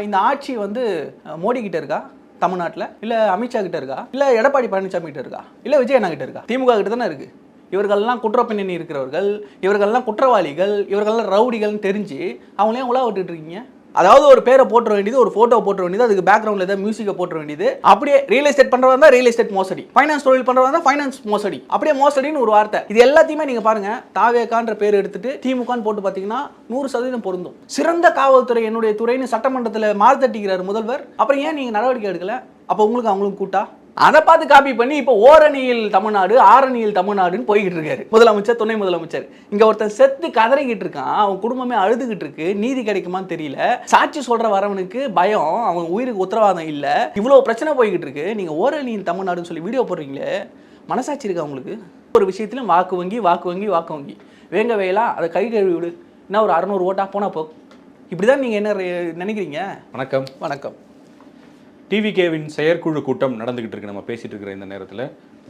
இந்த ஆட்சி வந்து மோடி கிட்ட இருக்கா? தமிழ்நாட்டில்? இல்லை அமித்ஷா கிட்ட இருக்கா? இல்லை எடப்பாடி பழனிசாமி கிட்ட இருக்கா? இல்லை விஜய் அண்ணா கிட்ட இருக்கா? திமுக கிட்ட தானே இருக்கு. இவர்கள்லாம் குற்ற பின்னணி இருக்கிறவர்கள் இவர்கள்லாம் குற்றவாளிகள் இவர்கள்லாம் ரவுடிகள்னு தெரிஞ்சு அவங்களே உலா விட்டுட்டு இருக்கீங்க. அதாவது ஒரு பேரை போட்டுற வேண்டியது ஒரு போட்டோ போட்டுற வேண்டியது அதுக்கு பேக்ரவுண்ட்ல ஏதாவது மியூசிக்கை போட்டுற வேண்டியது. அப்படியே ரியல் எஸ்டேட் பண்றதா தான் ரியல் எஸ்டேட் மோசடி. ஃபைனான்ஸ் தொழில் பண்றதா தான் ஃபைனான்ஸ் மோசடி. அப்படியே மோசடின்னு ஒரு வார்த்தை. இது எல்லாத்தையுமே நீங்க பாருங்க தாவேக்கான்ற பேர் எடுத்துட்டு திமுகன்னு போட்டு பாத்தீங்கன்னா நூறு சதவீதம் பொருந்தும். சிறந்த காவல்துறை என்னுடைய துறைன்னு சட்டமன்றத்தில் மாறுதட்டிக்கிறார் முதல்வர். அப்புறம் ஏன் நீங்க நடவடிக்கை எடுக்கல? அப்போ உங்களுக்கு அவங்களுக்கு கூட்டா? அதை பார்த்து காப்பி பண்ணி இப்போ ஓரணியில் தமிழ்நாடு ஆரணியில் தமிழ்நாடுன்னு போய்கிட்டு இருக்காரு. முதலமைச்சர் துணை முதலமைச்சர். இங்க ஒருத்தன் செத்து கதறிக்கிட்டு இருக்கான் அவன் குடும்பமே அழுதுகிட்டு இருக்கு நீதி கிடைக்குமான்னு தெரியல. சாட்சி சொல்ற வரவனுக்கு பயம் அவன் உயிருக்கு உத்தரவாதம் இல்ல. இவ்வளவு பிரச்சனை போய்கிட்டு இருக்கு. நீங்க ஓரணியில் தமிழ்நாடுன்னு சொல்லி வீடியோ போடுறீங்களே மனசாட்சி இருக்கா உங்களுக்கு? ஒரு விஷயத்திலும் வாக்கு வங்கி வாக்கு வங்கி வாக்கு வங்கி. வேங்க வேலா அதை கை கழுவி விடு. என்ன ஒரு அறநூறு ஓட்டா போனா போ. இப்படிதான் நீங்க என்ன re- நினைக்கிறீங்க? வணக்கம். வணக்கம். டிவிகேவின் செயற்குழு கூட்டம் நடந்துகிட்டு இருக்கு. நம்ம பேசிட்டு இருக்கிற இந்த நேரத்தில்.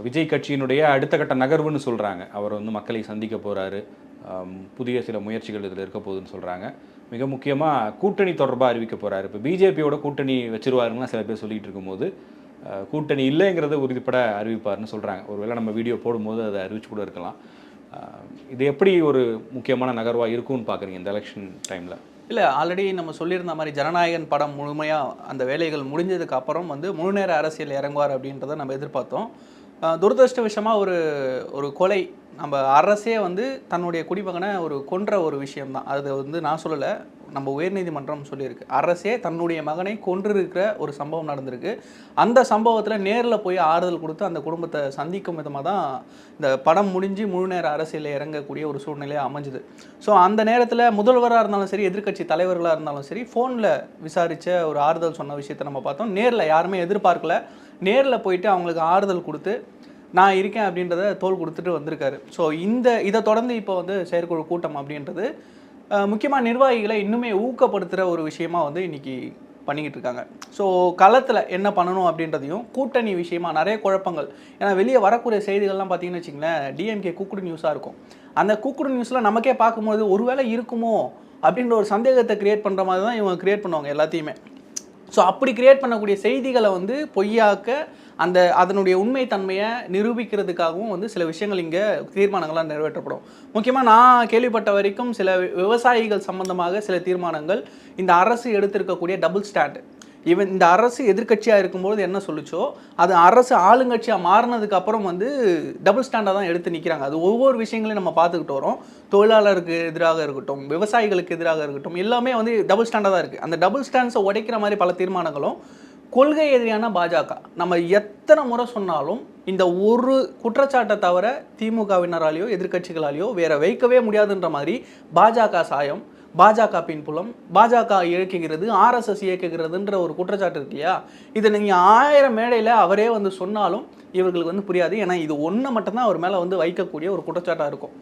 விஜய் கட்சியினுடைய அடுத்த கட்ட நகர்வுன்னு சொல்கிறாங்க அவர் வந்து மக்களை சந்திக்க போகிறாரு புதிய சில முயற்சிகள் இதில் இருக்க போகுதுன்னு சொல்கிறாங்க மிக முக்கியமாக கூட்டணி தொடர்பாக அறிவிக்க போகிறாரு இப்போ பிஜேபியோட கூட்டணி வச்சுருவாருங்கன்னா சில பேர் சொல்லிகிட்டு இருக்கும்போது கூட்டணி இல்லைங்கிறத உறுதிப்பட அறிவிப்பார்னு சொல்கிறாங்க ஒருவேளை நம்ம வீடியோ போடும்போது அதை அறிவிச்சு கூட இருக்கலாம். இது எப்படி ஒரு முக்கியமான நகர்வாக இருக்கும்னு பார்க்குறீங்க இந்த எலெக்ஷன் டைமில் இல்லை ஆல்ரெடி நம்ம சொல்லியிருந்த மாதிரி ஜனநாயகன் படம் முழுமையாக அந்த வேலைகள் முடிஞ்சதுக்கு அப்புறம் வந்து முழுநேர அரசியல் இறங்குவார் அப்படின்றத நம்ம எதிர்பார்த்தோம். அஹ் துரதிர்ஷ்டவசமாக ஒரு ஒரு கொலை நம்ம அரசே வந்து தன்னுடைய குடிமகனை ஒரு கொன்ற ஒரு விஷயம்தான். அது வந்து நான் சொல்லலை நம்ம உயர்நீதிமன்றம் சொல்லியிருக்கு. அரசே தன்னுடைய மகனை கொன்றிருக்கிற ஒரு சம்பவம் நடந்திருக்கு. அந்த சம்பவத்தில் நேரில் போய் ஆறுதல் கொடுத்து அந்த குடும்பத்தை சந்திக்கும் விதமாக தான் இந்த படம் முடிஞ்சு முழு நேர அரசியலில் இறங்கக்கூடிய ஒரு சூழ்நிலையை அமைஞ்சுது. ஸோ அந்த நேரத்தில் முதல்வராக இருந்தாலும் சரி எதிர்க்கட்சி தலைவர்களாக இருந்தாலும் சரி ஃபோனில் விசாரித்த ஒரு ஆறுதல் சொன்ன விஷயத்தை நம்ம பார்த்தோம். நேரில் யாருமே எதிர்பார்க்கல. நேரில் போயிட்டு அவங்களுக்கு ஆறுதல் கொடுத்து நான் இருக்கேன் அப்படின்றத தோல் கொடுத்துட்டு வந்திருக்காரு. ஸோ இந்த இதை தொடர்ந்து இப்போ வந்து செயற்குழு கூட்டம் அப்படின்றது முக்கியமாக நிர்வாகிகளை இன்னுமே ஊக்கப்படுத்துகிற ஒரு விஷயமா வந்து இன்றைக்கி பண்ணிக்கிட்டு இருக்காங்க. ஸோ களத்தில் என்ன பண்ணணும் அப்படின்றதையும் கூட்டணி விஷயமா நிறைய குழப்பங்கள். ஏன்னா வெளியே வரக்கூடிய செய்திகள்லாம் பார்த்தீங்கன்னு வச்சிங்களேன் டிஎம்கே கூக்குடு நியூஸாக இருக்கும். அந்த கூக்குடு நியூஸில் நமக்கே பார்க்கும்போது ஒருவேளை இருக்குமோ? அப்படின்ற ஒரு சந்தேகத்தை கிரியேட் பண்ணுற மாதிரி தான் இவங்க கிரியேட் பண்ணுவாங்க எல்லாத்தையுமே. ஸோ அப்படி கிரியேட் பண்ணக்கூடிய செய்திகளை வந்து பொய்யாக்க அந்த அதனுடைய உண்மை தன்மையை நிரூபிக்கிறதுக்காகவும் வந்து சில விஷயங்கள் இங்கே தீர்மானங்களாக நிறைவேற்றப்படும். முக்கியமாக நான் கேள்விப்பட்ட வரைக்கும் சில விவசாயிகள் சம்பந்தமாக சில தீர்மானங்கள் இந்த அரசு எடுத்திருக்கக்கூடிய டபுள் ஸ்டாண்ட் இவன் இந்த அரசு எதிர்க்கட்சியாக இருக்கும்போது என்ன சொல்லுச்சோ அது அரசு ஆளுங்கட்சியாக மாறினதுக்கு அப்புறம் வந்து டபுள் ஸ்டாண்டாக தான் எடுத்து நிற்கிறாங்க அது ஒவ்வொரு விஷயங்களையும் நம்ம பார்த்துக்கிட்டு வரோம். தொழிலாளருக்கு எதிராக இருக்கட்டும் விவசாயிகளுக்கு எதிராக இருக்கட்டும் எல்லாமே வந்து டபுள் ஸ்டாண்டாக தான் இருக்குது அந்த டபுள் ஸ்டாண்ட்ஸை உடைக்கிற மாதிரி பல தீர்மானங்களும் கொள்கை எதிரியான பாஜக. நம்ம எத்தனை முறை சொன்னாலும் இந்த ஒரு குற்றச்சாட்டை தவிர திமுகவினராலேயோ எதிர்க்கட்சிகளாலேயோ வேற வைக்கவே முடியாதுன்ற மாதிரி பாஜக சாயம் பாஜக பின்புலம் பாஜக இயக்குகிறது ஆர்எஸ்எஸ் இயக்குகிறதுன்ற ஒரு குற்றச்சாட்டு இருக்கு இல்லையா இதை நீங்கள் ஆயிரம் மேடையில் அவரே வந்து சொன்னாலும் இவர்களுக்கு வந்து புரியாது. ஏன்னா இது ஒன்று மட்டும்தான் அவர் மேலே வந்து வைக்கக்கூடிய ஒரு குற்றச்சாட்டாக இருக்கும்.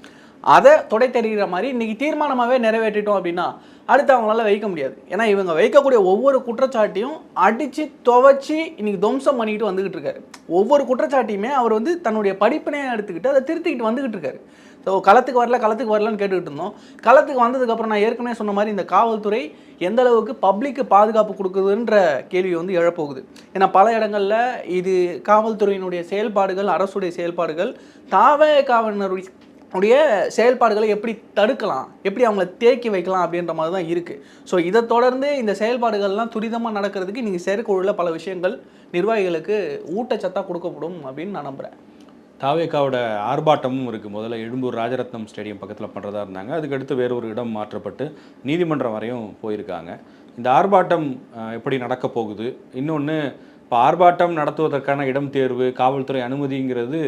அதை தொடை தெரிகிற மாதிரி இன்றைக்கி தீர்மானமாகவே நிறைவேற்றிட்டோம் அப்படின்னா அடுத்து அவங்களால வைக்க முடியாது. ஏன்னா இவங்க வைக்கக்கூடிய ஒவ்வொரு குற்றச்சாட்டையும் அடித்து துவச்சி இன்னைக்கு துவம்சம் பண்ணிக்கிட்டு வந்துக்கிட்டு இருக்காரு. ஒவ்வொரு குற்றச்சாட்டையுமே அவர் வந்து தன்னுடைய படிப்பினையை எடுத்துக்கிட்டு அதை திருத்திக்கிட்டு வந்துக்கிட்டு இருக்காரு. ஸோ களத்துக்கு வரல களத்துக்கு வரலன்னு கேட்டுக்கிட்டு இருந்தோம். களத்துக்கு வந்ததுக்கப்புறம் நான் ஏற்கனவே சொன்ன மாதிரி இந்த காவல்துறை எந்த அளவுக்கு பப்ளிக்கு பாதுகாப்பு கொடுக்குதுன்ற கேள்வி வந்து எழப்போகுது. ஏன்னா பல இடங்களில் இது காவல்துறையினுடைய செயல்பாடுகள் அரசுடைய செயல்பாடுகள் தாவே காவலருடைய உடைய செயல்பாடுகளை எப்படி தடுக்கலாம் எப்படி அவங்கள தேக்கி வைக்கலாம் அப்படின்ற மாதிரி தான் இருக்குது ஸோ இதை தொடர்ந்து இந்த செயல்பாடுகள்லாம் துரிதமாக நடக்கிறதுக்கு நீங்கள் செயற்குழுவில் பல விஷயங்கள் நிர்வாகிகளுக்கு ஊட்டச்சத்தாக கொடுக்கப்படும் அப்படின்னு நான் நம்புகிறேன் தாவேக்காவோட ஆர்ப்பாட்டமும் இருக்குது முதல்ல எழும்பூர் ராஜரத்னம் ஸ்டேடியம் பக்கத்தில் பண்ணுறதா இருந்தாங்க. அதுக்கடுத்து வேற ஒரு இடம் மாற்றப்பட்டு நீதிமன்றம் வரையும் போயிருக்காங்க. இந்த ஆர்ப்பாட்டம் எப்படி நடக்க போகுது? இன்னொன்று இப்போ ஆர்ப்பாட்டம் நடத்துவதற்கான இடம் தேர்வு காவல்துறை அனுமதிங்கிறது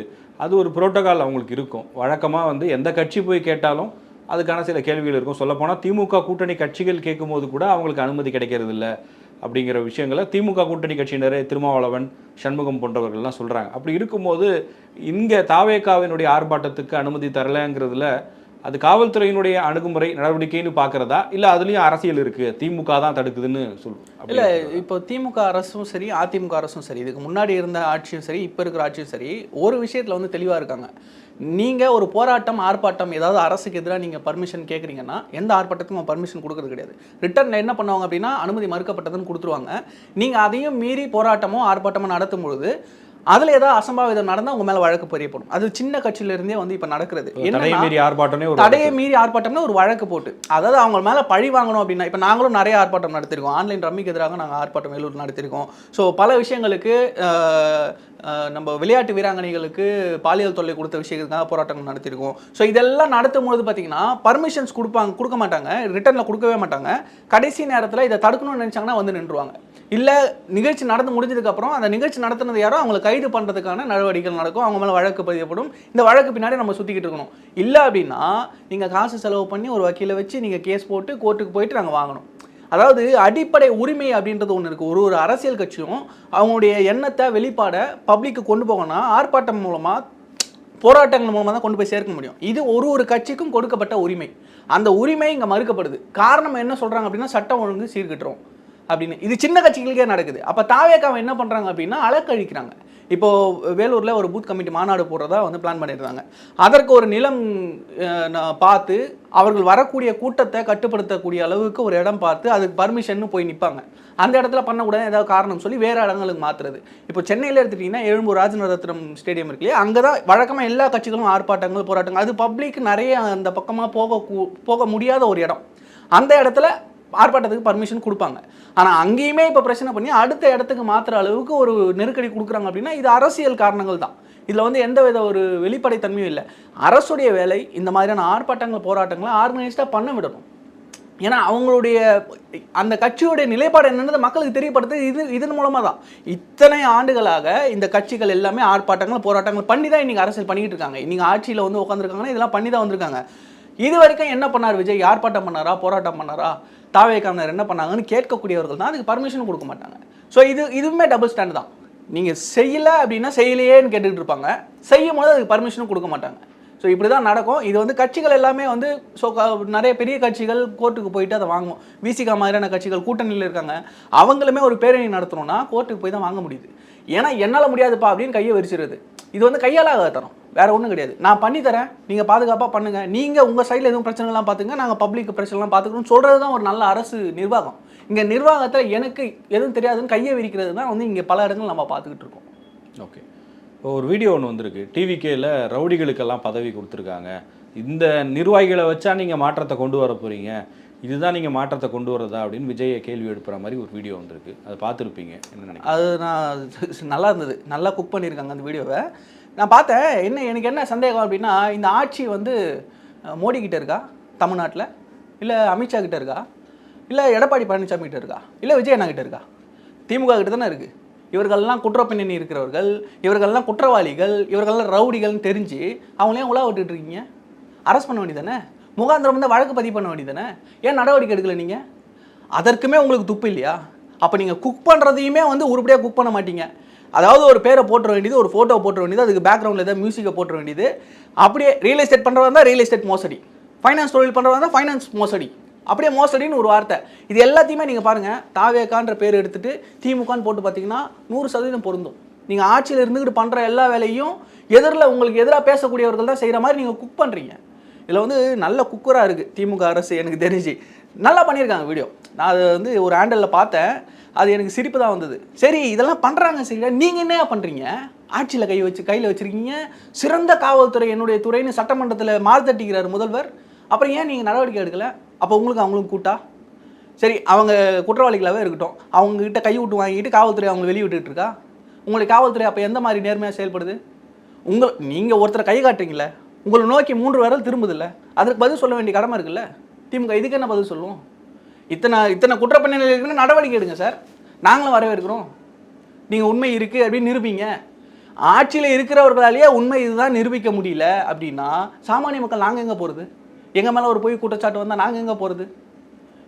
அது ஒரு புரோட்டோகால் அவங்களுக்கு இருக்கும். வழக்கமாக வந்து எந்த கட்சி போய் கேட்டாலும் அதுக்கான சில கேள்விகள் இருக்கும். சொல்லப்போனால் திமுக கூட்டணி கட்சிகள் கேட்கும்போது கூட அவங்களுக்கு அனுமதி கிடைக்கிறது இல்லை அப்படிங்கிற விஷயங்களை திமுக கூட்டணி கட்சியினரே திருமாவளவன் சண்முகம் போன்றவர்கள்லாம் சொல்கிறாங்க அப்படி இருக்கும்போது இங்கே தாவேக்காவினுடைய ஆர்ப்பாட்டத்துக்கு அனுமதி தரலைங்கிறதுல அது காவல்துறையினுடைய அணுகுமுறை நடவடிக்கைன்னு பார்க்குறதா? இல்லை அதுலேயும் அரசியல் இருக்குது திமுக தான் தடுக்குதுன்னு சொல் அப்படி இல்லை இப்போ திமுக அரசும் சரி அதிமுக அரசும் சரி இதுக்கு முன்னாடி இருந்த ஆட்சியும் சரி இப்போ இருக்கிற ஆட்சியும் சரி ஒரு விஷயத்தில் வந்து தெளிவாக இருக்காங்க. நீங்கள் ஒரு போராட்டம் ஆர்ப்பாட்டம் ஏதாவது அரசுக்கு எதிராக நீங்கள் பர்மிஷன் கேட்குறீங்கன்னா எந்த ஆர்ப்பாட்டத்துக்கும் பர்மிஷன் கொடுக்கறது கிடையாது. ரிட்டர்னில் என்ன பண்ணுவாங்க அப்படின்னா அனுமதி மறுக்கப்பட்டதுன்னு கொடுத்துருவாங்க. நீங்கள் அதையும் மீறி போராட்டமோ ஆர்ப்பாட்டமோ நடத்தும் பொழுது அதில் ஏதாவது அசம்பாவிதம் நடந்தால் உங்க மேலே வழக்கு பதியப்படும் அது சின்ன கட்சியிலிருந்தே வந்து இப்போ நடக்கிறது. மீறி ஆர்ப்பாட்டமே ஒரு தடையை மீறி ஆர்ப்பாட்டம்னா ஒரு வழக்கு போட்டு. அதாவது அவங்க மேல பழி வாங்கணும் அப்படின்னா இப்போ நாங்களும் நிறைய ஆர்ப்பாட்டம் நடத்திருக்கோம். ஆன்லைன் ரம்மிக்கு எதிராக நாங்கள் ஆர்ப்பாட்டம் வேலூர் நடத்திருக்கோம். ஸோ பல விஷயங்களுக்கு நம்ம விளையாட்டு வீராங்கனைகளுக்கு பாலியல் தொல்லை கொடுத்த விஷயத்துக்காக போராட்டங்கள் நடத்திருக்கோம். ஸோ இதெல்லாம் நடத்தும் போது பார்த்தீங்கன்னா பர்மிஷன்ஸ் கொடுப்பாங்க கொடுக்க மாட்டாங்க. ரிட்டர்னில் கொடுக்கவே மாட்டாங்க. கடைசி நேரத்தில் இதை தடுக்கணும்னு நினைச்சாங்கன்னா வந்து நின்றுவாங்க. இல்லை நிகழ்ச்சி நடந்து முடிஞ்சதுக்கப்புறம் அந்த நிகழ்ச்சி நடத்துனது யாரோ அவங்களை கைது பண்ணுறதுக்கான நடவடிக்கைகள் நடக்கும். அவங்க மேலே வழக்கு பதியப்படும். இந்த வழக்கு பின்னாடி நம்ம சுற்றிக்கிட்டு இருக்கணும். இல்லை அப்படின்னா நீங்கள் காசு செலவு பண்ணி ஒரு வக்கீலை வச்சு நீங்கள் கேஸ் போட்டு கோர்ட்டுக்கு போயிட்டு நாங்கள் வாங்கணும். அதாவது அடிப்படை உரிமை அப்படின்றது ஒன்று இருக்குது ஒரு ஒரு அரசியல் கட்சியும் அவங்களுடைய எண்ணத்தை வெளிப்பாடை பப்ளிக்கு கொண்டு போகணும்னா ஆர்ப்பாட்டம் மூலமாக போராட்டங்கள் மூலமாக தான் கொண்டு போய் சேர்க்க முடியும். இது ஒரு ஒரு கட்சிக்கும் கொடுக்கப்பட்ட உரிமை. அந்த உரிமை இங்கே மறுக்கப்படுது. காரணம் என்ன சொல்கிறாங்க அப்படின்னா சட்டம் ஒழுங்கு சீர்கிட்டுறோம் அப்படின்னு. இது சின்ன கட்சிகளுக்கே நடக்குது. அப்போ தாவேக்காவை என்ன பண்ணுறாங்க அப்படின்னா அழக்கழிக்கிறாங்க இப்போ வேலூரில் ஒரு பூத் கமிட்டி மாநாடு போடுறதா வந்து பிளான் பண்ணியிருந்தாங்க. அதற்கு ஒரு நிலம் நான் பார்த்து அவர்கள் வரக்கூடிய கூட்டத்தை கட்டுப்படுத்தக்கூடிய அளவுக்கு ஒரு இடம் பார்த்து அதுக்கு பர்மிஷன் போய் நிற்பாங்க அந்த இடத்துல பண்ணக்கூடாது ஏதாவது காரணம் சொல்லி வேறு இடங்களுக்கு மாற்றுறது இப்போ சென்னையில் எடுத்துட்டிங்கன்னா எழும்பூர் ராஜநரத்னம் ஸ்டேடியம் இருக்கு இல்லையா? அங்கே தான் வழக்கமாக எல்லா கட்சிகளும் ஆர்ப்பாட்டங்கள் போராட்டங்கள். அது பப்ளிக் நிறைய அந்த பக்கமாக போக கூ- போக முடியாத ஒரு இடம். அந்த இடத்துல ஆர்ப்பாட்டத்துக்கு பர்மிஷன் கொடுப்பாங்க. ஆனால் அங்கேயுமே இப்போ பிரச்சனை பண்ணி அடுத்த இடத்துக்கு மாற்றுற அளவுக்கு ஒரு நெருக்கடி கொடுக்குறாங்க அப்படின்னா இது அரசியல் காரணங்கள் தான். இதில் வந்து எந்த வித ஒரு வெளிப்படைத்தன்மையும் இல்லை. அரசுடைய வேலை இந்த மாதிரியான ஆர்ப்பாட்டங்கள் போராட்டங்களை ஆர்கனைஸ்டாக பண்ண விடணும். ஏன்னா அவங்களுடைய அந்த கட்சியுடைய நிலைப்பாடு என்னன்றது மக்களுக்கு தெரியப்படுத்து இது இதன் மூலமாக தான். இத்தனை ஆண்டுகளாக இந்த கட்சிகள் எல்லாமே ஆர்ப்பாட்டங்கள் போராட்டங்கள் பண்ணி தான் இன்றைக்கி அரசியல் பண்ணிக்கிட்டு இருக்காங்க. இன்றைக்கி ஆட்சியில் வந்து உட்காந்துருக்காங்கன்னா இதெல்லாம் பண்ணி தான் வந்திருக்காங்க. இது வரைக்கும் என்ன பண்ணார் விஜய்? ஆர்ப்பாட்டம் பண்ணாரா? போராட்டம் பண்ணாரா? தாவேக்காமனர் என்ன பண்ணாங்கன்னு கேட்கக்கூடியவர்கள் தான் அதுக்கு பர்மிஷன் கொடுக்க மாட்டாங்க. ஸோ இது இதுவுமே டபுள் ஸ்டாண்ட் தான். நீங்கள் செய்யல அப்படின்னா செய்யலையேன்னு கேட்டுக்கிட்டு இருப்பாங்க. செய்யும் போது அதுக்கு பர்மிஷனும் கொடுக்க மாட்டாங்க. ஸோ இப்படி தான் நடக்கும். இது வந்து கட்சிகள் எல்லாமே வந்து ஸோ நிறைய பெரிய கட்சிகள் கோர்ட்டுக்கு போயிட்டு அதை வாங்குவோம் விசிகா மாதிரியான கட்சிகள் கூட்டணியில் இருக்காங்க. அவங்களுமே ஒரு பேரணி நடத்தணும்னா கோர்ட்டுக்கு போய் தான் வாங்க முடியுது. ஏன்னா என்னால் முடியாதுப்பா அப்படின்னு கையை விரிச்சிருது. இது வந்து கையாலாக தரும். வேற ஒன்றும் கிடையாது. நான் பண்ணி தரேன் நீங்கள் பாதுகாப்பாக பண்ணுங்க நீங்கள் உங்கள் சைடில் எதுவும் பிரச்சனைலாம் பார்த்துங்க நாங்கள் பப்ளிக் பிரச்சனைலாம் பார்த்துக்கணும் சொல்கிறது தான் ஒரு நல்ல அரசு நிர்வாகம். இங்கே நிர்வாகத்தில் எனக்கு எதுவும் தெரியாதுன்னு கையை விரிக்கிறது தான் வந்து இங்கே பல இடங்கள் நம்ம பார்த்துக்கிட்டு இருக்கோம். ஓகே. இப்போ ஒரு வீடியோ ஒன்று வந்திருக்கு. டிவிகேல ரவுடிகளுக்கெல்லாம் பதவி கொடுத்துருக்காங்க. இந்த நிர்வாகிகளை வச்சா நீங்கள் மாற்றத்தை கொண்டு வர போறீங்க. இதுதான் நீங்கள் மாற்றத்தை கொண்டு வரதா அப்படின்னு விஜயை கேள்வி எழுப்புற மாதிரி ஒரு வீடியோ வந்திருக்கு. அதை பார்த்துருப்பீங்க. என்ன அது நான் நல்லா இருந்தது. நல்லா குக் பண்ணியிருக்காங்க அந்த வீடியோவை நான் பார்த்தேன் என்ன எனக்கு என்ன சந்தேகம் அப்படின்னா இந்த ஆட்சி வந்து மோடி கிட்ட இருக்கா? தமிழ்நாட்டில்? இல்லை அமித்ஷா கிட்ட இருக்கா? இல்லை எடப்பாடி பழனிசாமி கிட்ட இருக்கா? இல்லை விஜய் அண்ணா கிட்ட இருக்கா? திமுக கிட்ட தானே இருக்குது இவர்கள்லாம் குற்ற பின்னணி இருக்கிறவர்கள் இவர்கள்லாம் குற்றவாளிகள் இவர்கள்லாம் ரவுடிகள்னு தெரிஞ்சு அவங்களையும் உலா விட்டுட்டு இருக்கீங்க. அரெஸ்ட் பண்ண வேண்டியதானே? முகாந்திரம் வந்து வழக்கு பதிவு பண்ண வேண்டியதானே? ஏன் நடவடிக்கை எடுக்கல நீங்கள் அதற்குமே உங்களுக்கு துப்பு இல்லையா? அப்போ நீங்கள் குக் பண்ணுறதையுமே வந்து உருப்படியாக குக் பண்ண மாட்டீங்க. அதாவது ஒரு பேரை போட்டுற வேண்டியது ஒரு ஃபோட்டோ போட்டுற வேண்டியது அதுக்கு பேக்ரவுண்டில் ஏதாவது மியூசிக்கை போட்டுற வேண்டியது. அப்படியே ரியல் எஸ்டேட் பண்ணுறதா இருந்தால் ரியல் எஸ்டேட் மோசடி. ஃபைனான்ஸ் தொழில் பண்ணுறதா இருந்தால் ஃபைனான்ஸ் மோசடி. அப்படியே மோசடின்னு ஒரு வார்த்தை. இது எல்லாத்தையுமே நீங்கள் பாருங்கள் தாவேக்கான்ற பேர் எடுத்துகிட்டு திமுகன்னு போட்டு பார்த்தீங்கன்னா நூறு சதவீதம் பொருந்தும். நீங்கள் ஆட்சியில் இருந்துக்கிட்டு பண்ணுற எல்லா வேலையும் எதிரில் உங்களுக்கு எதிராக பேசக்கூடியவர்கள் தான் செய்கிற மாதிரி நீங்கள் குக் பண்ணுறீங்க இதில் வந்து நல்ல குக்கராக இருக்குது திமுக அரசு எனக்கு தெரிஞ்சு. நல்லா பண்ணியிருக்காங்க வீடியோ நான் அது வந்து ஒரு ஹேண்டலில் பார்த்தேன். அது எனக்கு சிரிப்பு தான் வந்தது. சரி இதெல்லாம் பண்ணுறாங்க சரியா நீங்கள் என்ன பண்ணுறீங்க ஆட்சியில் கை வச்சு கையில் வச்சுருக்கீங்க. சிறந்த காவல்துறை என்னுடைய துறைன்னு சட்டமன்றத்தில் மாறுதட்டிக்கிறார் முதல்வர். அப்புறம் ஏன் நீங்கள் நடவடிக்கை எடுக்கலை? அப்போ உங்களுக்கு அவங்களுக்கு கூட்டா? சரி அவங்க குற்றவாளிகளாகவே இருக்கட்டும். அவங்கக்கிட்ட கை விட்டு வாங்கிட்டு காவல்துறை அவங்க வெளியே விட்டுட்டு இருக்கா? உங்களுடைய காவல்துறை அப்போ எந்த மாதிரி நேர்மையாக செயல்படுது? உங்கள் நீங்கள் ஒருத்தரை கை காட்டுறீங்களே உங்களை நோக்கி மூன்று விரல் திரும்புதில்ல. அதுக்கு பதில் சொல்ல வேண்டிய கடமை இருக்குல்ல? திமுக இதுக்கு என்ன பதில் சொல்லுவோம் இத்தனை இத்தனை குற்றப்பணிகள் இருக்குன்னு நடவடிக்கை எடுங்க சார். நாங்களும் வரவேற்கிறோம். நீங்கள் உண்மை இருக்குது அப்படின்னு நிரூபிங்க. ஆட்சியில் இருக்கிறவர்களாலேயே உண்மை இதுதான் நிரூபிக்க முடியல அப்படின்னா சாமானிய மக்கள் நாங்கள் எங்கே போகிறது எங்கள் மேலே ஒரு பொய் குற்றச்சாட்டு வந்தால் நாங்கள் எங்கே போகிறது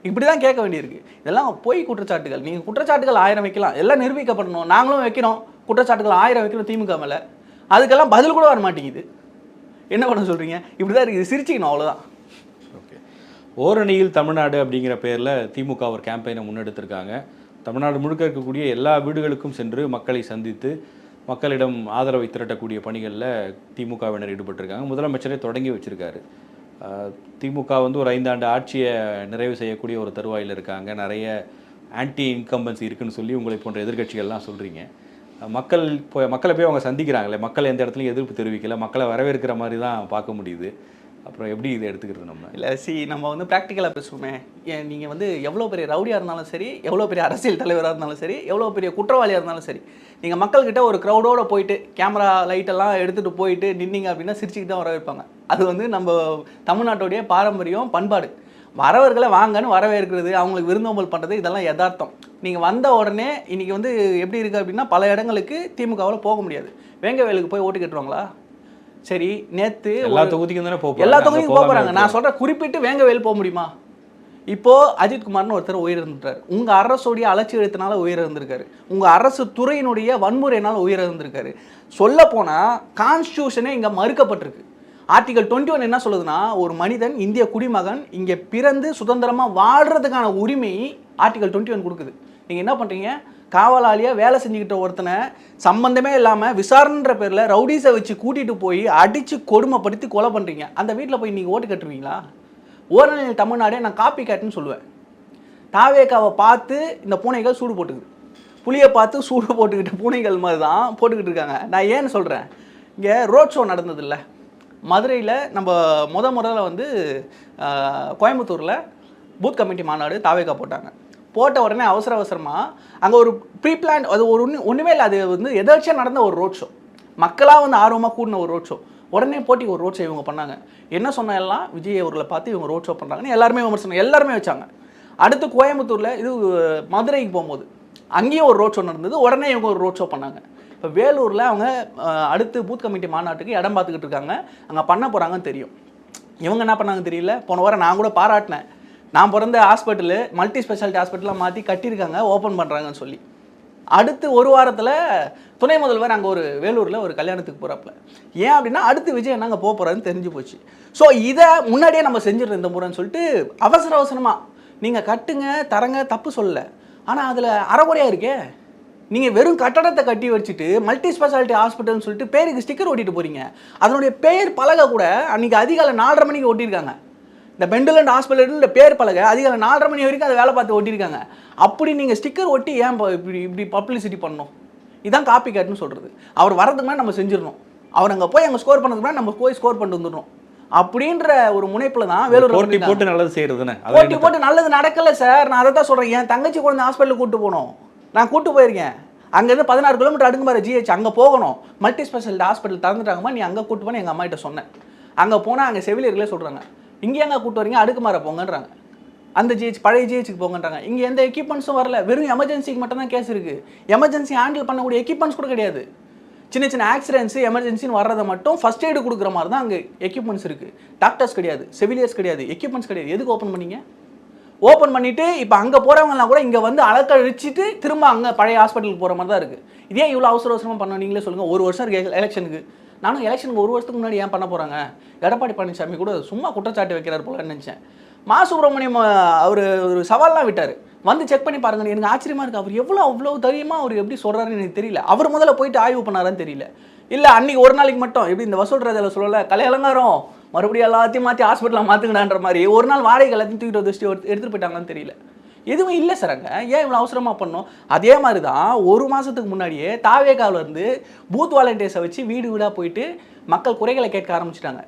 இப்படி தான் கேட்க வேண்டியிருக்கு. இதெல்லாம் பொய் குற்றச்சாட்டுகள். நீங்கள் குற்றச்சாட்டுகள் ஆயிரம் வைக்கலாம். எல்லாம் நிரூபிக்கப்படணும். நாங்களும் வைக்கிறோம். குற்றச்சாட்டுகள் ஆயிரம் வைக்கிறோம் திமுக மேலே. அதுக்கெல்லாம் பதில் கூட வர மாட்டேங்குது. என்ன பண்ண சொல்கிறீங்க இப்படி தான் இருக்குது சிரிச்சிக்கணும் அவ்வளோதான் ஓரணியில் தமிழ்நாடு அப்படிங்கிற பேரில் திமுக ஒரு கேம்பெயினை முன்னெடுத்திருக்காங்க. தமிழ்நாடு முழுக்க இருக்கக்கூடிய எல்லா வீடுகளுக்கும் சென்று மக்களை சந்தித்து மக்களிடம் ஆதரவை திரட்டக்கூடிய பணிகளில் திமுகவினர் ஈடுபட்டிருக்காங்க. முதலமைச்சரே தொடங்கி வச்சுருக்காரு. திமுக வந்து ஒரு ஐந்தாண்டு ஆட்சியை நிறைவு செய்யக்கூடிய ஒரு தருவாயில் இருக்காங்க. நிறைய ஆன்டி இன்கம்பன்சி இருக்குன்னு சொல்லி உங்களை போன்ற எதிர்க்கட்சிகள்லாம் சொல்கிறீங்க மக்கள் போய் மக்களை போய் அவங்க சந்திக்கிறாங்களே மக்கள் எந்த இடத்துலையும் எதிர்ப்பு தெரிவிக்கல மக்களை வரவேற்கிற மாதிரி தான் பார்க்க முடியுது. அப்புறம் எப்படி இதை எடுத்துக்கிறது நம்ம? இல்லை சி நம்ம வந்து ப்ராக்டிக்கலாக பேசுவோமே. ஏன் நீங்கள் வந்து எவ்வளோ பெரிய ரவுடியாக இருந்தாலும் சரி எவ்வளோ பெரிய அரசியல் தலைவராக இருந்தாலும் சரி எவ்வளோ பெரிய குற்றவாளியாக இருந்தாலும் சரி நீங்கள் மக்கள்கிட்ட ஒரு க்ரௌடோடு போயிட்டு கேமரா லைட்டெல்லாம் எடுத்துகிட்டு போயிட்டு நின்னீங்க அப்படின்னா சிரிச்சுக்கிட்டு தான் வரவேற்பாங்க அது வந்து நம்ம தமிழ்நாட்டுடைய பாரம்பரியம் பண்பாடு. வரவர்களை வாங்கன்னு வரவேற்கிறது அவங்களுக்கு விருந்தோம்பல் பண்ணுறது இதெல்லாம் யதார்த்தம். நீங்கள் வந்த உடனே இன்றைக்கி வந்து எப்படி இருக்குது அப்படின்னா பல இடங்களுக்கு திமுகவில் போக முடியாது. வேங்கவேலுக்கு போய் ஓட்டு கட்டுவாங்களா சரி நேற்று எல்லா தொகுதிக்கும் தானே போக எல்லா தொகுதிக்கும் போக போறாங்க. நான் சொல்றேன் குறிப்பிட்டு வேங்கவேல் போக முடியுமா? இப்போ அஜித் குமார்னு ஒருத்தர் உயிரிழந்துட்டார் உங்க அரசுடைய அலட்சியத்தினால உயிரிழந்திருக்காரு உங்க அரசு துறையினுடைய வன்முறையினால உயிரிழந்திருக்காரு சொல்ல போனா கான்ஸ்டியூஷனே இங்க மறுக்கப்பட்டிருக்கு. ஆர்டிகல் டுவெண்ட்டி ஒன் என்ன சொல்லுதுன்னா ஒரு மனிதன் இந்திய குடிமகன் இங்க பிறந்து சுதந்திரமா வாழ்றதுக்கான உரிமை ஆர்டிகல் டுவெண்ட்டி ஒன் கொடுக்குது. நீங்கள் என்ன பண்ணுறீங்க காவலாளியாக வேலை செஞ்சுக்கிட்ட ஒருத்தனை சம்மந்தமே இல்லாமல் விசாரணைன்ற பேரில் ரவுடிஸை வச்சு கூட்டிகிட்டு போய் அடித்து கொடுமைப்படுத்தி கொலை பண்ணுறீங்க அந்த வீட்டில் போய் நீங்கள் ஓட்டு கட்டுவீங்களா? ஓரநிலை தமிழ்நாடே நான் காப்பி கேட்டுன்னு சொல்லுவேன். தாவேக்காவை பார்த்து இந்த பூனைகள் சூடு போட்டுக்குது. புளியை பார்த்து சூடு போட்டுக்கிட்ட பூனைகள் மாதிரி தான் போட்டுக்கிட்டு இருக்காங்க. நான் ஏன்னு சொல்கிறேன் இங்கே ரோட் ஷோ நடந்ததில்ல. மதுரையில் நம்ம முத முதல்ல வந்து கோயம்புத்தூரில் பூத் கமிட்டி மாநாடு தாவேக்கா போட்டாங்க. போட்ட உடனே அவசர அவசரமாக அங்கே ஒரு ப்ரீ பிளான் அது ஒரு ஒன்று ஒன்றுமே இல்லை அது வந்து எதாச்சியாக நடந்த ஒரு ரோட் ஷோ மக்களாக வந்து ஆர்வமாக கூடின ஒரு ரோட் ஷோ உடனே போட்டி ஒரு ரோட் ஷோ இவங்க பண்ணாங்க. என்ன சொன்ன எல்லாம் விஜய் அவர்களை பார்த்து இவங்க ரோட் ஷோ பண்ணுறாங்கன்னு எல்லாருமே விமர்சனம் எல்லாருமே வச்சாங்க. அடுத்து கோயம்புத்தூரில் இது மதுரைக்கு போகும்போது அங்கேயும் ஒரு ரோட் ஷோ நடந்தது உடனே இவங்க ஒரு ரோட் ஷோ பண்ணாங்க. இப்போ வேலூரில் அவங்க அடுத்து பூத் கமிட்டி மாநாட்டுக்கு இடம் பார்த்துக்கிட்டு இருக்காங்க. அங்கே பண்ண போகிறாங்கன்னு தெரியும். இவங்க என்ன பண்ணாங்க தெரியல? போன வாரம் நான் கூட பாராட்டினேன். நான் பிறந்த ஹாஸ்பிட்டலு மல்டி ஸ்பெஷாலிட்டி ஹாஸ்பிட்டலாக மாற்றி கட்டியிருக்காங்க ஓப்பன் பண்ணுறாங்கன்னு சொல்லி. அடுத்து ஒரு வாரத்தில் துணை முதல்வர் அங்கே ஒரு வேலூரில் ஒரு கல்யாணத்துக்கு போகிறாப்புல ஏன் அப்படின்னா அடுத்து விஜய் என்னங்க போக போகிறாருன்னு தெரிஞ்சு போச்சு. ஸோ இதை முன்னாடியே நம்ம செஞ்சிடறோம் இந்த முறைன்னு சொல்லிட்டு அவசர அவசரமாக நீங்கள் கட்டுங்க தரங்க தப்பு சொல்லலை. ஆனால் அதில் அறகுறையாக இருக்கே. நீங்கள் வெறும் கட்டடத்தை கட்டி வச்சுட்டு மல்டி ஸ்பெஷாலிட்டி ஹாஸ்பிட்டல்னு சொல்லிட்டு பேருக்கு ஸ்டிக்கர் ஓட்டிட்டு போகிறீங்க அதனுடைய பெயர் பலகை கூட அன்றைக்கி அதிகாலை நாலரை மணிக்கு ஓட்டியிருக்காங்க இந்த பெண்டுலண்ட் ஹாஸ்பிட்டல் பேர் பலகை அதிகாலை நாலரை மணி வரைக்கும் அதை வேலை பார்த்து ஒட்டியிருக்காங்க அப்படி நீங்கள் ஸ்டிக்கர் ஒட்டி ஏன் இப்படி இப்படி பப்ளிசிட்டி பண்ணணும்? இதான் காப்பி கேட்னு சொல்கிறது அவர் வரதுக்கு முன்னாடி நம்ம செஞ்சிடணும். அவர் அங்கே போய் அங்கே ஸ்கோர் பண்ணதுக்கு முன்னாடி நம்ம போய் ஸ்கோர் பண்ணிட்டு வந்துடணும். அப்படின்ற ஒரு முனைப்பில் தான் வேலூர் போட்டி போட்டு நல்லது செய்யறதுன்னு போட்டி போட்டு நல்லது நடக்கல சார் நான் அதை தான் சொல்கிறேன் என் தங்கச்சி குழந்தை ஹாஸ்பிட்டலுக்கு கூட்டு போகணும். நான் கூட்டு போயிருக்கேன். அங்கேருந்து பதினாறு கிலோமீட்டர் அடுக்குமாறு ஜிஹெச் அங்கே போகணும். மல்டி ஸ்பெஷாலிட்டி ஹாஸ்பிட்டல் திறந்துட்டாங்கம்மா. நீ அங்கே கூட்டு போன எங்கள் அம்மாகிட்ட சொன்னேன். அங்கே போனால் அங்கே செவிலியர்களே சொல்கிறாங்க இங்கே எங்கே கூட்டு வரீங்க? அடுக்குமாற போங்கன்றாங்க. அந்த ஜிஹெச் பழைய ஜிஹெச்சுக்கு போங்கன்றாங்க. இங்கே எந்த எக்யூப்மெண்ட்ஸும் வரல. வெறும் எமர்ஜென்சிக்கு மட்டும் தான் கேஸ் இருக்குது எமர்ஜென்சி ஹேண்டில் பண்ணக்கூடிய எக்யூப்மெண்ட்ஸ் கூட கிடையாது. சின்ன சின்ன ஆக்சிடென்ட்ஸு எமர்ஜென்சின்னு வர்றதை மட்டும் ஃபஸ்ட் எய்டு கொடுக்குற மாதிரி தான் அங்கே எக்யூப்மெண்ட்ஸ் இருக்குது டாக்டர்ஸ் கிடையாது செவிலியர்ஸ் கிடையாது எக்யூப்மெண்ட்ஸ் கிடையாது. எதுக்கு ஓப்பன் பண்ணீங்க? ஓப்பன் பண்ணிவிட்டு இப்போ அங்கே போகிறவங்கலாம் கூட இங்கே வந்து அழக்கழிச்சிட்டு திரும்ப அங்கே பழைய ஹாஸ்பிட்டலுக்கு போகிற மாதிரி தான் இருக்குது இதே இவ்வளோ அவசர அவசரமாக பண்ண நீங்களே சொல்லுங்கள் ஒரு வருஷம் இருக்கு எலெக்ஷனுக்கு நானும் எலெக்ஷனுக்கு ஒரு வருஷத்துக்கு முன்னாடி ஏன் பண்ண போகிறாங்க எடப்பாடி பழனிசாமி கூட சும்மா குற்றச்சாட்டு வைக்கிறார் போல நினச்சேன். மா. சுப்பிரமணியம் அவர் ஒரு சவால்லாம் விட்டார். வந்து செக் பண்ணி பாருங்க எனக்கு ஆச்சரியமாக இருக்குது அவர் எவ்வளோ அவ்வளோ தைரியமாக அவர் எப்படி சொல்கிறாருன்னு எனக்கு தெரியல. அவர் முதல்ல போயிட்டு ஆய்வு பண்ணாரான்னு தெரியல. இல்லை அன்னைக்கு ஒரு நாளைக்கு மட்டும் எப்படி இந்த வசூல் ராஜால சொல்லலை கலை அலங்காரம் மறுபடியும் எல்லாத்தையும் மாற்றி ஹாஸ்பிட்டலில் மாற்றுங்கடான்ற மாதிரி ஒரு நாள் வாடகை எல்லாத்தையும் தூக்கிட்டு வந்து எடுத்துகிட்டு போயிட்டாங்களான்னு எடுத்துட்டு தெரியல. எதுவும் இல்லை சார் அங்கே. ஏன் இவ்வளோ அவசரமாக பண்ணோம்? அதே மாதிரி தான் ஒரு மாதத்துக்கு முன்னாடியே தாவேகாவில் இருந்து பூத் வாலண்டியர்ஸை வச்சு வீடு வீடாக போயிட்டு மக்கள் குறைகளை கேட்க ஆரம்பிச்சிட்டாங்க.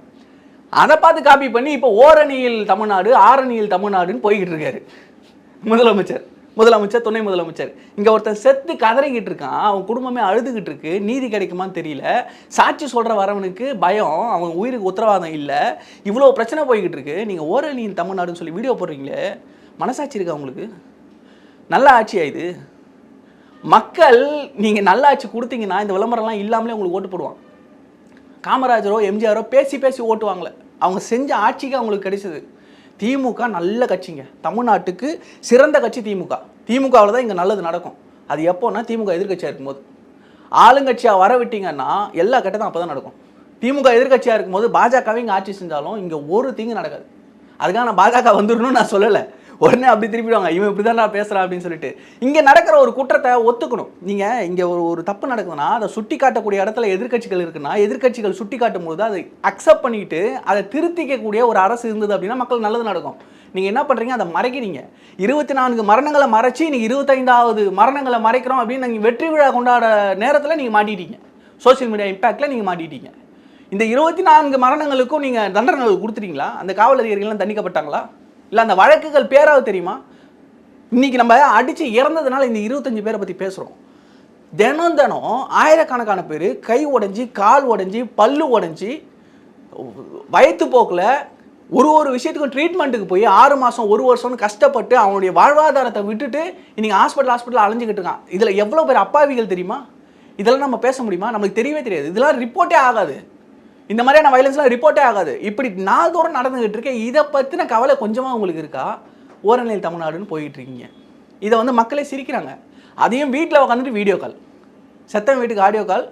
அதை பார்த்து காப்பி பண்ணி இப்போ ஓரணியில் தமிழ்நாடு ஆரணியில் தமிழ்நாடுன்னு போய்கிட்டு இருக்காரு. முதலமைச்சர். முதலமைச்சர் துணை முதலமைச்சர். இங்கே ஒருத்தன் செத்து கதறிக்கிட்டு இருக்கான். அவன் குடும்பமே அழுதுகிட்டு இருக்கு. நீதி கிடைக்குமான்னு தெரியல. சாட்சி சொல்கிற வரவனுக்கு பயம். அவன் உயிருக்கு உத்தரவாதம் இல்லை. இவ்வளோ பிரச்சனை போய்கிட்டு இருக்கு. நீங்கள் ஓரணியில் தமிழ்நாடுன்னு சொல்லி வீடியோ போடுறீங்களே. மனசாட்சி இருக்கா உங்களுக்கு? நல்ல ஆட்சியா இது? மக்கள் நீங்கள் நல்ல ஆட்சி கொடுத்தீங்கன்னா இந்த விளம்பரம்லாம் இல்லாமலே உங்களுக்கு ஓட்டு போடுவாங்க. காமராஜரோ எம்ஜிஆரோ பேசி பேசி ஓட்டுவாங்களே அவங்க செஞ்ச ஆட்சிக்கு அவங்களுக்கு கிடைச்சது. திமுக நல்ல கட்சிங்க. தமிழ்நாட்டுக்கு சிறந்த கட்சி திமுக. திமுகவில் தான் இங்கே நல்லது நடக்கும். அது எப்போன்னா திமுக எதிர்க்கட்சியாக இருக்கும்போது. ஆளுங்கட்சியாக வர விட்டிங்கன்னா எல்லா கட்டதும் அப்போ தான் நடக்கும். திமுக எதிர்க்கட்சியாக இருக்கும்போது பாஜகவே இங்கே ஆட்சி செஞ்சாலும் இங்கே ஒரு தீங்கு நடக்காது. அதுக்காக நான் பாஜக வந்துடணும்னு நான் சொல்லலை. உடனே அப்படி திருப்பிடுவாங்க. இவன் இப்படி தான் அப்படின்னு சொல்லிட்டு. இங்கே நடக்கிற ஒரு குற்றத்தை ஒத்துக்கணும். நீங்கள் இங்கே ஒரு ஒரு தப்பு நடக்குதுன்னா அதை சுட்டி காட்டக்கூடிய இடத்துல எதிர்க்கட்சிகள் இருக்குன்னா எதிர்க்கட்சிகள் சுட்டி காட்டும் போது அதை அக்செப்ட் பண்ணிட்டு அதை திருத்திக்கக்கூடிய ஒரு அரசு இருந்தது அப்படின்னா மக்கள் நல்லது நடக்கும். நீங்கள் என்ன பண்ணுறீங்க அதை மறைக்கிறீங்க. இருபத்தி நான்கு மரணங்களை மறைச்சி நீங்கள் இருபத்தைந்தாவது மரணங்களை மறைக்கிறோம் அப்படின்னு நீங்கள் வெற்றி விழா கொண்டாட நேரத்தில் நீங்கள் மாட்டிட்டீங்க. சோஷியல் மீடியா இம்பேக்டில் நீங்கள் மாட்டிட்டீங்க. இந்த இருபத்தி நான்கு மரணங்களுக்கும் நீங்கள் தண்டனைகள் கொடுத்துட்டீங்களா? அந்த காவல் அதிகாரிகள்லாம் தண்டிக்கப்பட்டாங்களா? இல்லை அந்த வழக்குகள் பேராவது தெரியுமா? இன்றைக்கி நம்ம அடித்து இறந்ததுனால இந்த இருபத்தஞ்சு பேரை பற்றி பேசுகிறோம் தினம் தினம் ஆயிரக்கணக்கான பேர் கை உடஞ்சி கால் உடஞ்சி பல்லு உடஞ்சி வயிற்றுப்போக்கில் ஒரு ஒரு விஷயத்துக்கும் ட்ரீட்மெண்ட்டுக்கு போய் ஆறு மாதம் ஒரு வருஷம்னு கஷ்டப்பட்டு அவனுடைய வாழ்வாதாரத்தை விட்டுட்டு இன்றைக்கி ஹாஸ்பிட்டல் ஹாஸ்பிட்டல் அலைஞ்சிக்கிட்டு இருக்கான். இதில் எவ்வளோ பேர் அப்பாவிகள் தெரியுமா? இதெல்லாம் நம்ம பேச முடியுமா? நமக்கு தெரியவே தெரியாது. இதெல்லாம் ரிப்போர்ட்டே ஆகாது. இந்த மாதிரியான வயலன்ஸ்லாம் ரிப்போர்ட்டே ஆகாது. இப்படி நாள்தோறும் நடந்துகிட்டு இருக்கேன் இதை பற்றின கவலை கொஞ்சமாக உங்களுக்கு இருக்கா? ஓரநிலை தமிழ்நாடுன்னு போயிட்டு இருக்கீங்க. இதை வந்து மக்களே சிரிக்கிறாங்க. அதையும் வீட்டில் உட்காந்துட்டு வீடியோ கால் செத்தவன் வீட்டுக்கு ஆடியோ கால்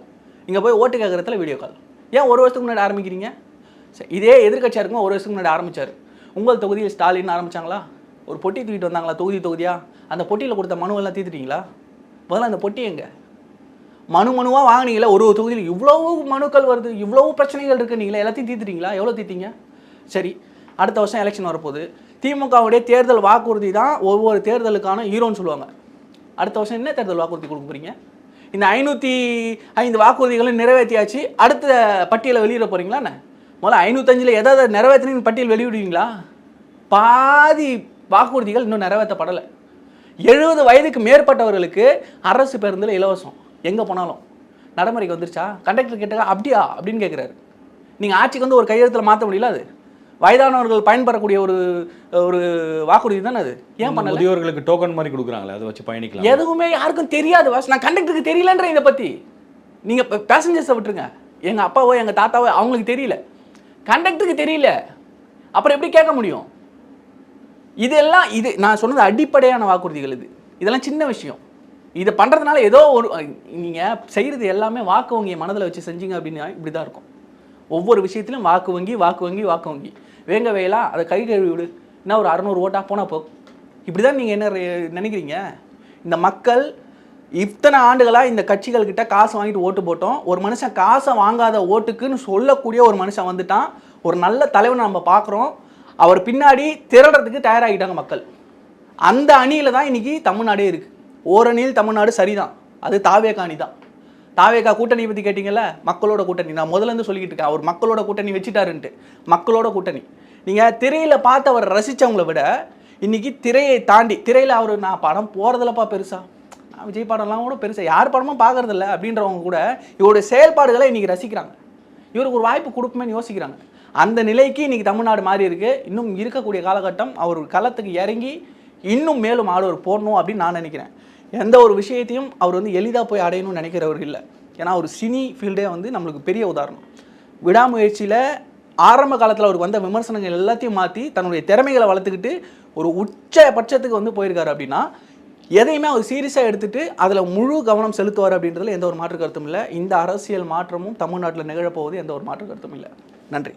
இங்கே போய் ஓட்டு கேட்குறதுல வீடியோ கால் ஏன் ஒரு வருஷத்துக்கு முன்னாடி ஆரம்பிக்கிறீங்க? இதே எதிர்க்கட்சியாக இருக்கும் ஒரு வருஷத்துக்கு முன்னாடி ஆரம்பித்தார் உங்கள் தொகுதியில் ஸ்டாலின் ஆரம்பிச்சாங்களா? ஒரு பொட்டி தூக்கிட்டு வந்தாங்களா? தொகுதி தொகுதியாக அந்த பொட்டியில் கொடுத்த மனுவெல்லாம் தீர்த்துட்டீங்களா? முதல்ல அந்த பொட்டி எங்கே? மனு மனுவாக வாங்குனீங்களா ஒரு ஒரு தொகுதியில் இவ்வளோ மனுக்கள் வருது இவ்வளோ பிரச்சனைகள் இருக்குது நீங்களே எல்லாத்தையும் தீர்த்துட்டீங்களா? எவ்வளோ தீர்த்தீங்க? சரி அடுத்த வருஷம் எலெக்ஷன் வரப்போகுது. திமுகவுடைய தேர்தல் வாக்குறுதி தான் ஒவ்வொரு தேர்தலுக்கான ஹீரோன்னு சொல்லுவாங்க. அடுத்த வருஷம் என்ன தேர்தல் வாக்குறுதி கொடுக்க போகிறீங்க இந்த ஐநூற்றி ஐந்து வாக்குறுதிகளும் நிறைவேற்றியாச்சு. அடுத்த பட்டியலை வெளியிட போகிறீங்களா என்ன? முதல்ல ஐநூத்தஞ்சில் எதாவது நிறைவேற்றினு பட்டியல் வெளியிடுவீங்களா? பாதி வாக்குறுதிகள் இன்னும் நிறைவேற்றப்படலை. எழுபது வயதுக்கு மேற்பட்டவர்களுக்கு அரசு பேருந்தில் இலவசம். எங்கே போனாலும். நடைமுறைக்கு வந்துருச்சா? கண்டக்டர் கேட்டாங்க அப்படியா? அப்படின்னு கேட்குறாரு நீங்கள் ஆட்சிக்கு வந்து ஒரு கையெழுத்தில் மாற்ற முடியல அது? வயதானவர்கள் பயன்பெறக்கூடிய ஒரு ஒரு வாக்குறுதி தானே அது? ஏன் பண்ணல? முதியோர்களுக்கு டோக்கன் மாதிரி கொடுக்குறாங்களே அதை வச்சு பயணிக்கலாம். எதுவுமே யாருக்கும் தெரியாது வாஸ் நான் கண்டக்டருக்கு தெரியலன்ற இதை பற்றி நீங்கள் பேசஞ்சர்ஸை விட்டுருங்க. எங்கள் அப்பாவோ எங்கள் தாத்தாவோ அவங்களுக்கு தெரியல. கண்டக்டருக்கு தெரியல. அப்புறம் எப்படி கேட்க முடியும்? இதெல்லாம் இது நான் சொன்னது அடிப்படையான வாக்குறுதிகள் இது. இதெல்லாம் சின்ன விஷயம். இதை பண்ணுறதுனால ஏதோ ஒரு நீங்கள் செய்கிறது எல்லாமே வாக்கு வங்கியை மனதில் வச்சு செஞ்சீங்க அப்படின்னா இப்படி தான் இருக்கும். ஒவ்வொரு விஷயத்திலும் வாக்கு வங்கி வாக்கு வங்கி வாக்கு வங்கி. வேங்க வேலாம் அதை கை கழுவி விடு. என்ன ஒரு அறநூறு ஓட்டாக போனால் போ இப்படி தான் நீங்கள் என்ன நினைக்கிறீங்க? இந்த மக்கள் இத்தனை ஆண்டுகளாக இந்த கட்சிகள்கிட்ட காசு வாங்கிட்டு ஓட்டு போட்டோம். ஒரு மனுஷன் காசை வாங்காத ஓட்டுக்குன்னு சொல்லக்கூடிய ஒரு மனுஷன் வந்துட்டான். ஒரு நல்ல தலைவனை நம்ம பார்க்குறோம் அவர் பின்னாடி திரடுறதுக்கு தயாராகிட்டாங்க மக்கள். அந்த அணியில் தான் இன்றைக்கி தமிழ்நாடே இருக்குது ஓரணியில் தமிழ்நாடு சரிதான். அது தாவேகா அணி தான். தாவேகா கூட்டணி பற்றி கேட்டிங்கல்ல? மக்களோட கூட்டணி. நான் முதல்ல இருந்து சொல்லிக்கிட்டு இருக்கேன். அவர் மக்களோட கூட்டணி வச்சுட்டாருன்ட்டு. மக்களோட கூட்டணி. நீங்கள் திரையில் பார்த்து அவர் ரசித்தவங்கள விட இன்றைக்கி திரையை தாண்டி திரையில் அவர் நான் படம் போகிறதில்லப்பா பெருசா. நான் விஜய் படம்லாம் கூட பெருசாக யார் படமும் பார்க்கறதில்ல. அப்படின்றவங்க கூட இவருடைய செயல்பாடுகளை இன்றைக்கி ரசிக்கிறாங்க. இவருக்கு ஒரு வாய்ப்பு கொடுப்போமேன்னு யோசிக்கிறாங்க. அந்த நிலைக்கு இன்றைக்கி தமிழ்நாடு மாறி இருக்குது இன்னும் இருக்கக்கூடிய காலகட்டம் அவர் களத்துக்கு இறங்கி இன்னும் மேலும் ஆடவர் போடணும் அப்படின்னு நான் நினைக்கிறேன். எந்த ஒரு விஷயத்தையும் அவர் வந்து எளிதாக போய் அடையணும்னு நினைக்கிறவர் இல்லை. ஏன்னா ஒரு சினி ஃபீல்டே வந்து நம்மளுக்கு பெரிய உதாரணம். விடாமுயற்சியில் ஆரம்ப காலத்தில் அவருக்கு வந்த விமர்சனங்கள் எல்லாத்தையும் மாற்றி தன்னுடைய திறமைகளை வளர்த்துக்கிட்டு ஒரு உச்ச பட்சத்துக்கு வந்து போயிருக்காரு அப்படின்னா எதையுமே அவர் சீரியஸாக எடுத்துட்டு அதில் முழு கவனம் செலுத்துவார் அப்படின்றதுல எந்த ஒரு மாற்று கருத்தும் இல்லை. இந்த அரசியல் மாற்றமும் தமிழ்நாட்டில் நிகழப்போவது எந்த ஒரு மாற்று கருத்தும் இல்லை. நன்றி.